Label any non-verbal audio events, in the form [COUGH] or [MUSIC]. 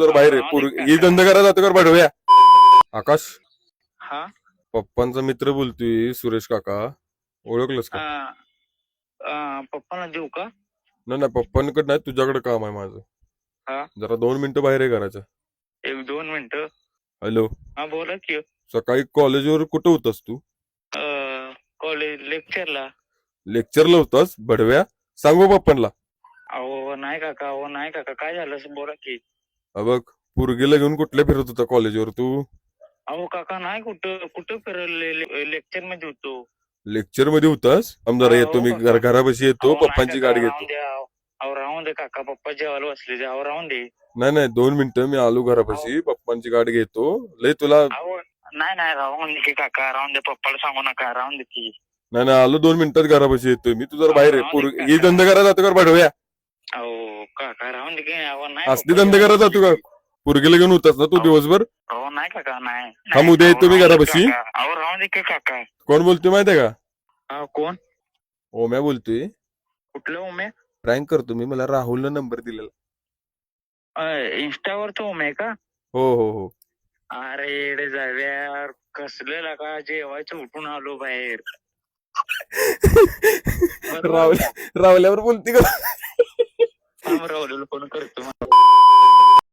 तर बाहेर आहे. ही धंदा करायला जातो कर बडव्या आकाश हा? पप्पांचा मित्र बोलतोय सुरेश काका. ओळखलंस का? अं, अं, पप्पाला देऊ का? नाही नाही पप्पांकडे नाही तुझ्याकडे काम आहे माझं. हा? जरा दोन मिनिटं बाहेर आहे घराच्या. एक दोन मिनिटं? हॅलो. हा बोला की. सकाळी कॉलेजवर कुठं होतास तू? कॉलेज लेक्चरला. लेक्चरला होतास? बडव्या? सांगू पप्पांना. अहो नाही काका अहो नाही काका. काय झालं बोला की. बघ पुरगीला घेऊन कुठल्या फिरत होता कॉलेजवर तू? अहो काका नाही कुठं कुठं फिरले लेक्चरमध्ये होतो. लेक्चरमध्ये होतास? आम जरा हो, येतो मी. घर घरापाशी येतो अहो, नाही पप्पांची काका, गाडी राहून घेतो. अहो. अहो राहून दे काका पप्पा जेवायला बसले अहो राहून दे. नाही नाही दोन मिनिटं मी आलो घरापाशी पप्पांची गाडी घेतो. लय तुला अहो नाही नाही राहून दे की काका राहून दे पप्पाला सांगू नका राहून दे की. नाही नाही आलो दोन मिनिटात घरापाशी येतोय मी. तू जरा बाहेर आहे पोर हा, धंदा करायला जातो का? बडव्या अहो. काका राहून दे की अहो नाही असली पप्पा धंदा जेवायला जातो का? पुरगीला घेऊन होतास ना तू हो. दिवसभर? अहो नाही काका नाही. थांब, उद्या येतो मी घरापाशी. अहो राहून दे की काका. कोण बोलतोय माहितीये का? हा कोण? ओम्या बोलतोय. कुठलं उमे प्रँक करतो मी मला राहुलनं नंबर दिलेला. इंस्टावर तो उमे का? हो हो हो. अरे येडे जाव्या कसलेला का? जेवायचं उठून आलो बाहेर. [LAUGHS] राहुल? राहुल्यावर बोलते का? थांब राहुल फोन करतो